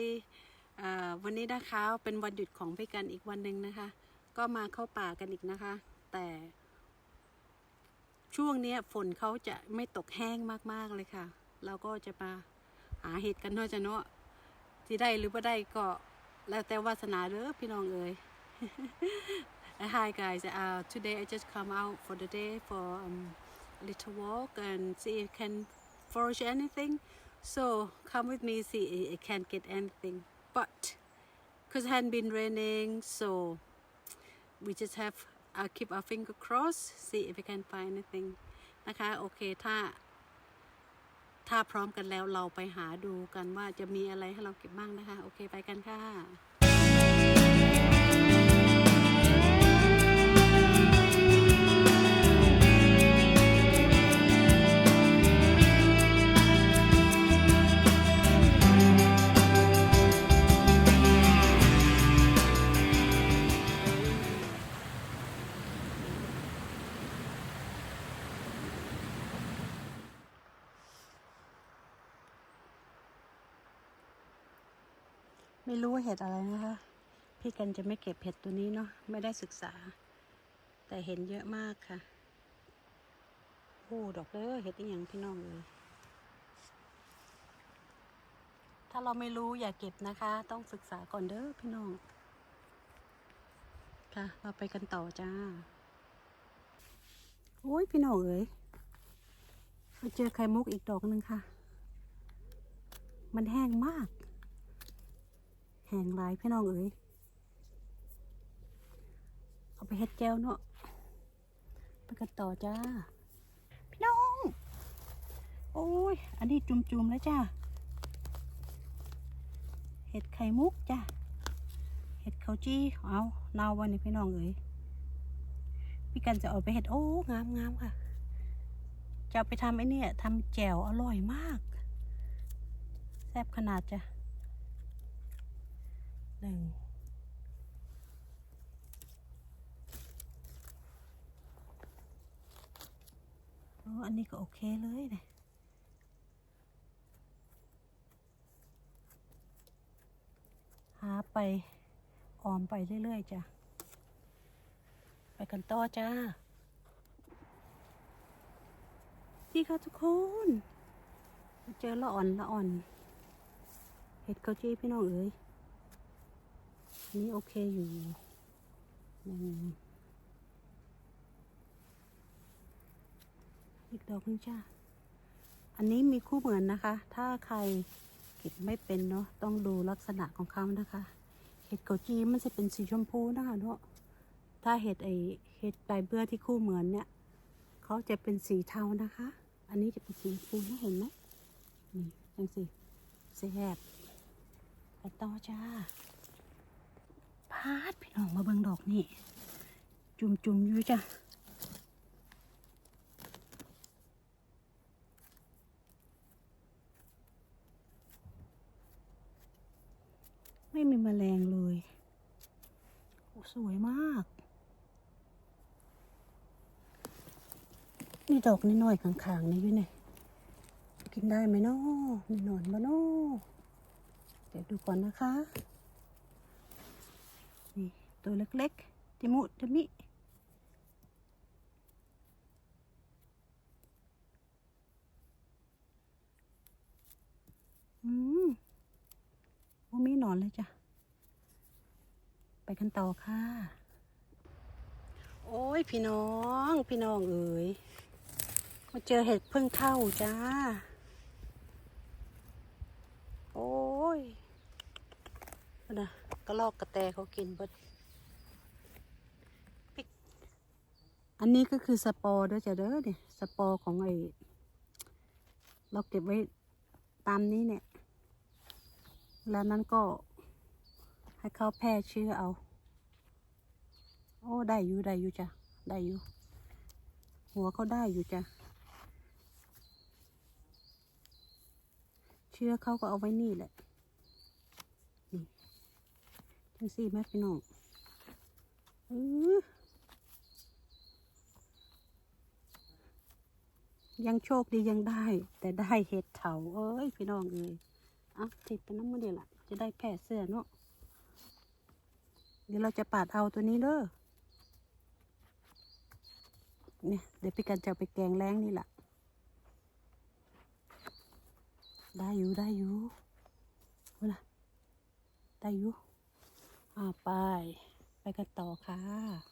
ดีเอ่อวันนี้นะคะเป็นวันหยุดของพี่กันอีกวันหนึ่งนะคะ ก็มาเข้าป่ากันอีกนะคะ แต่ ช่วงนี้ฝนเขาจะไม่ตกแห้งมากๆเลยค่ะ เราก็จะมาหาเห็ดกันเนาะจะเนาะที่ได้หรือว่าได้ก็แล้วแต่วาสนาเด้อพี่น้องเอ๋ย Hi guys, uh, today I just come out for the day for um, a little walk and see if I can forage anything. So come with me, see I can't get anything. But because it hadn't been raining, so we just have I keep our finger crossed, see if we can find anything. นะคะโอเคถ้า ถ้าพร้อมกันแล้วเราไปหาดูกันว่าจะมีอะไรให้เราเก็บบ้างนะคะ โอเคไปกันค่ะ พี่กันจะไม่เก็บเห็ดตัวนี้เนาะไม่ได้ศึกษา แต่เห็นเยอะมากค่ะโอ้ดอกเด้อเห็ดอีหยังพี่น้องเลยถ้าเราไม่รู้อย่าเก็บนะคะ ต้องศึกษาก่อนเด้อพี่น้อง ค่ะ เราไปกันต่อจ้าโอ้ยพี่น้องเอ๋ยมาเจอไข่มุกอีกดอกหนึ่งค่ะ มันแห้งมาก แห้งหลายพี่น้องเอ๋ย เอาไปเฮ็ดแก้วเนาะไปกันต่อจ้า พี่น้อง โอ้ย อันนี้จุ่มๆแล้วจ้า เห็ดไข่มุกจ้า เห็ดเขาจี้ เอาเนาวันนี้พี่น้องเอ๋ยพี่กันจะเอาไปเห็ดโอ้งามงามค่ะ จะไปทำไอ้นี่ทำแจ่วอร่อยมาก แซ่บขนาดจ้ะหนึ่ง อันนี้ก็โอเคเลยเนี่ยหาไปออมไปเรื่อยๆจ้ะ ไปกันต่อจ้านี่ค่ะทุกคน เจอละอ่อนละอ่อน เห็ดเกาจี้พี่น้องเอ๋ยอันนี้โอเคอยู่หนึ่ง อีกดอกนึงจ้าอันนี้มีคู่เหมือนนะคะ ถ้าใครเก็บไม่เป็นเนาะต้องดูลักษณะของเขานะคะเห็ดเกาจีมันจะเป็นสีชมพูนะคะเนาะถ้าเห็ดไอเห็ดใบเบื่อที่คู่เหมือนเนี่ยเขาจะเป็นสีเทานะคะ อันนี้จะเป็นสีชมพูนะเห็นไหมนี่จังสิแซ่บไปต่อจ้าพาดพี่น้องมาเบิ่งดอกนี่ จุ่มจุ่มๆอยู่จ้ะ ไม่มีแมลงเลยสวยมาก นี่ดอกนี่น้อยๆข้างๆนี่อยู่เนี่ยกินได้ไหมเนาะมีหนอนบ่เนาะเดี๋ยวดูก่อนนะคะ นี่ตัวเล็กๆติมุติมิอืม ว่ามีหนอนเลยจ้ะ ไปกันต่อค่ะ โอ้ยพี่น้อง พี่น้องเอ๋ยมาเจอเห็ดเพิ่งเข้าจ้า โอ้ยนะกระลอกกระแตเขากินบดอันนี้ก็คือสปอร์เด้อจ้ะเด้อเนี่ยสปอร์ของไอ้เราเก็บไว้ตามนี้เนี่ย แล้วนั้นก็ให้เขาแพร่เชื้อเอา โอ้ได้อยู่ได้อยู่จ้ะได้อยู่ หัวเขาได้อยู่จ้ะเชื้อเขาก็เอาไว้นี่แหละนี่จังสี่แม่พี่น้องเออยังโชคดียังได้ แต่ได้เห็ดเถาเอ้ยพี่น้องเอ้ย เอาติดไปน้ำมือเดียวละจะได้แผ่เสื้อเนาะเดี๋ยวเราจะปาดเอาตัวนี้เด้อเนี่ยเดี๋ยวพี่กันจะไปแกงแรงนี่แหละได้อยู่ได้อยู่เอานะได้อยู่อ่าไป ไปกันต่อค่ะ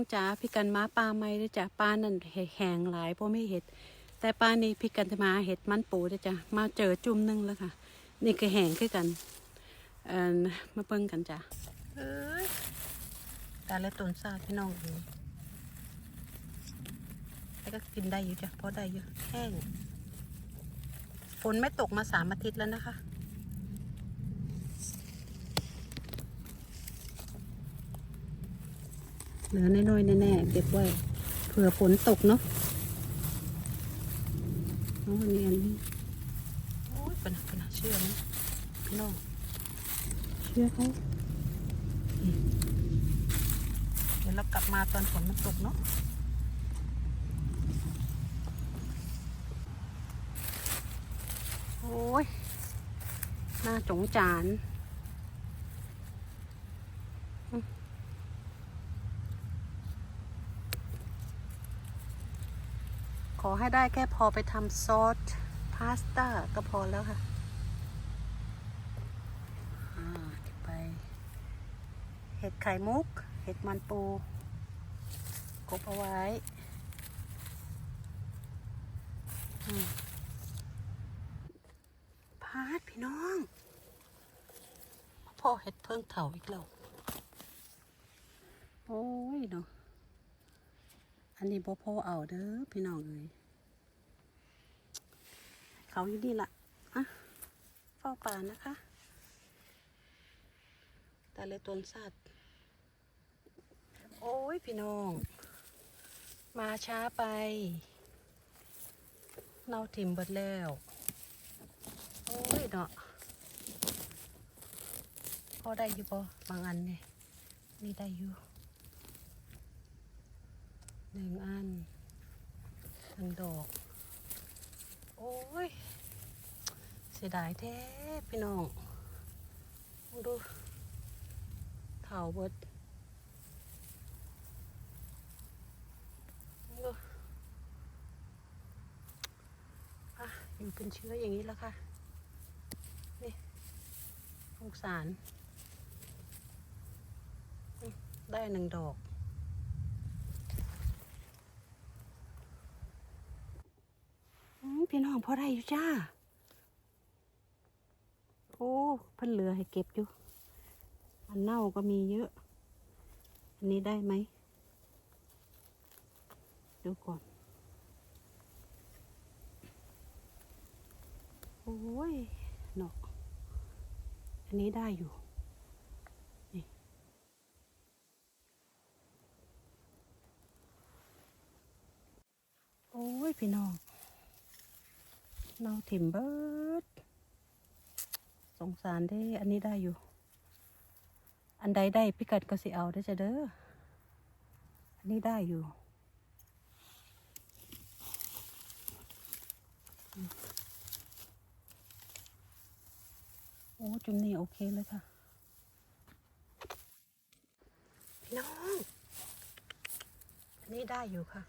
องจ๋าพี่กันมาปลาไม่ด้วยจ้ะปลานั่นแห้งหลายเพราะไม่เห็ด แต่ปลานี่พี่กันจะมาเห็ดมันปูด้วยจ้ะมาเจอจุ่มหนึงแล้วค่ะ นี่ก็แห้งคือกันเอ่อมาเบิ่งกันจ้ะเอ้ยตาและต้นซาพี่น้องเอ้ยแต่ก็กินได้อยู่จ้ะเพราะได้อยู่แห้งฝนไม่ตกมาสามอาทิตย์แล้วนะคะ เหลือน้อยๆแน่ๆเก็บไว้เผื่อฝนตกเนาะโอ้นี่อันนี้โอ้ยเป็นเป็นเชื่อไหมพี่น้องเชื่อเขานี่เดี๋ยวเรากลับมาตอนฝนมันตกเนาะโอ้ยน่าจงจาน อให้ได้แค่พอไปทำซอสพาสต้าก็พอแล้วค่ะไปเห็ดไข่มุก เห็ดมันปูกบเอาไว้พาดพี่น้องพ่อเห็ดเพิ่งเถาอีกแล้ว โอ้ยเนาะอันนี้บ่พอเอาเด้อพี่น้องเอ้ย เขาอยู่นี่ละอะเฝ้าป่านะคะแต่เลตนสัตว์ โอ้ยพี่น้อง มาช้าไปเน่าถิ่มเบิดแล้ว โอ้ยเนาะพอได้อยู่ปะบางอันเนี่ยนี่ได้อยู่หนึ่งอันหนึ่งดอก โอ้ย สียดายแท้พี่น้องดูเถาเบิดดูอะอยู่เป็นเชื้ออย่างนี้แล้วค่ะ นี่สงสาร ได้หนึ่งดอกอืมพี่น้องพอได้อยู่จ้า โอ้เพิ่นเหลือให้เก็บอยู่ อันเน่าก็มีเยอะ อันนี้ได้ไหม ดูก่อน โอ้ยเนาะอันนี้ได้อยู่นี่โอ้ย พี่น้อง เราถิ่มเบิด สงสารได้อันนี้ได้อยู่ อันใดได้พิกัดก็สิเอาได้จะเด้อ อันนี้ได้อยู่ โอ้ จุ่มนี่โอเคเลยค่ะ พี่น้อง อันนี้ได้อยู่ค่ะ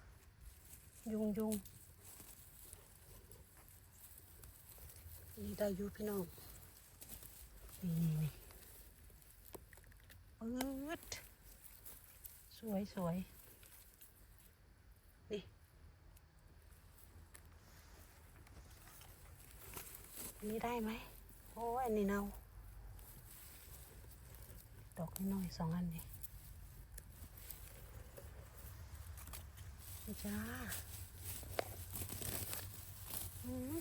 ยุงยุงนี่ได้อยู่พี่น้อง นี่นี่ปื๊ดสวยสวยนี่อันนี้ได้ไหมโอ้อันนี้เนาดอกน้อยสองอันนี่นี่จ้าอืม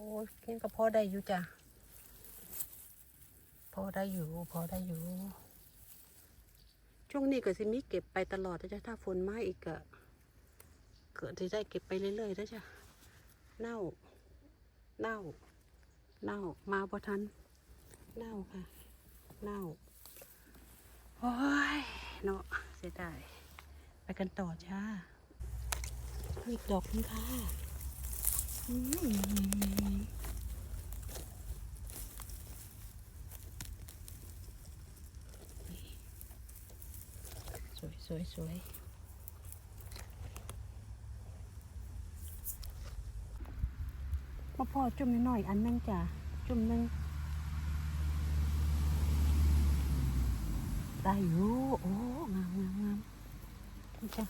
อ้ยกินก็พอได้อยู่จ้ะพอได้อยู่ พอได้อยู่ ช่วงนี้ก็สิมีเก็บไปตลอดนะจ๊ะถ้าฝนมาอีกก็เกิดจะได้เก็บไปเรื่อยๆนะจ๊ะเน่า เน่า เน่ามาบ่ทัน เน่าค่ะ เน่าโอ้ยเนาะเสียดายไปกันต่อจ้าอีกดอกนึงค่ะ สวยสวยสวยมาพอจุ่มหน่อยอันนึงจ้ะจุ่มนึงได้อยู่โอ้งามงามงามจ้ะ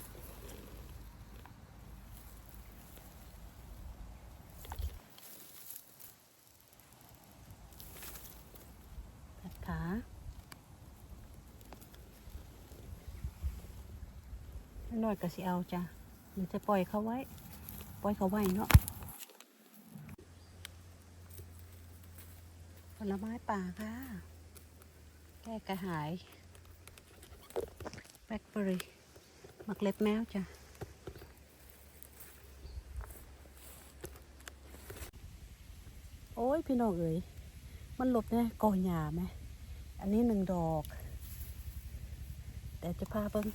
ตัดขาหน่ อยก็สิเอาจ้ะมันจะปล่อยเขาไว้ ปล่อยเขาไว้เนาะผลไม้ป่าค่ะแก้กระหายแบล็คเบอร์รี่มักเล็บแมวจ้ะโอ้ยพี่น้องเอ๋ยมันหลบเนี่ยกอหญ้าไหม อันนี้หนึ่งดอก แต่จะพาเบิ้ง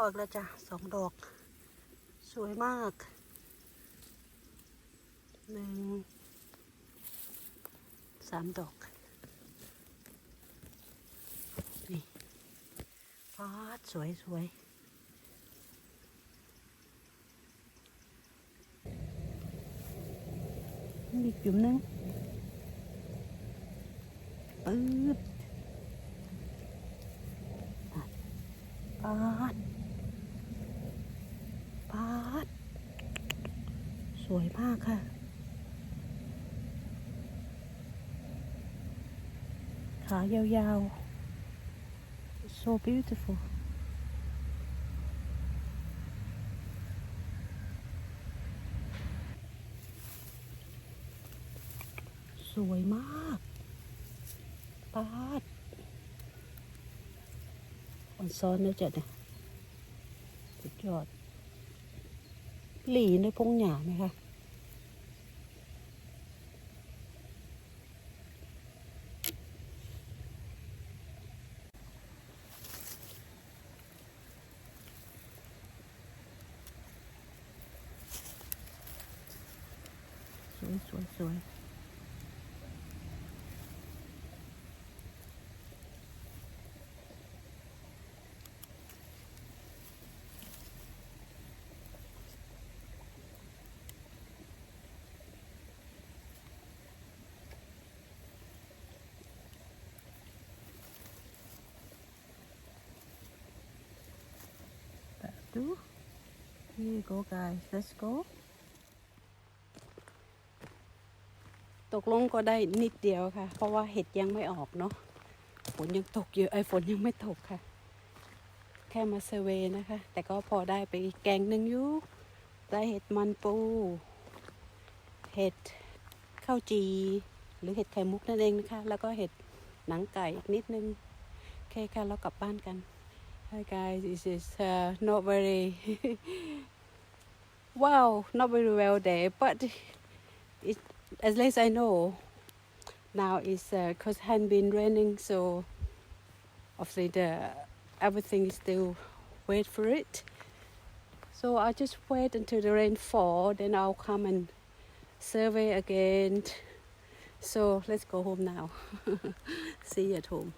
ออีกแล้วจ้ะสองดอก สวยมากหนึ่งสามดอก นี่ฟาดสวยสวยมีอีกจุ่มนึงปื๊ดปาดปาด สวยมากค่ะ ขายาวๆ so beautiful สวยมากปาดอ่อนซ้อนนะจ๊ะเนี่ยสุดยอด หลีในพงหญ้าไหมคะ สวยสวยสวย do here you go guys let's go ตกลงก็ได้นิดเดียวค่ะ เพราะว่าเห็ดยังไม่ออกเนาะ ฝนยังตกเยอะ ไอ้ฝนยังไม่ตกค่ะ แค่มาเซเวนะคะ แต่ก็พอได้ไปแกงหนึ่งอยู่ได้เห็ดมันปู เห็ดข้าวจี หรือเห็ดไข่มุกนั่นเองนะคะ แล้วก็เห็ดหนังไก่อีกนิดนึง โอเคค่ะ เรากลับบ้านกัน Hi guys. This is uh, not very wow not very well there but it as least I know now it's because uh, hadn't been raining so obviously the everything is still wait for it. So I'll just wait until the rain fall then I'll come and survey again. So let's go home now. See you at home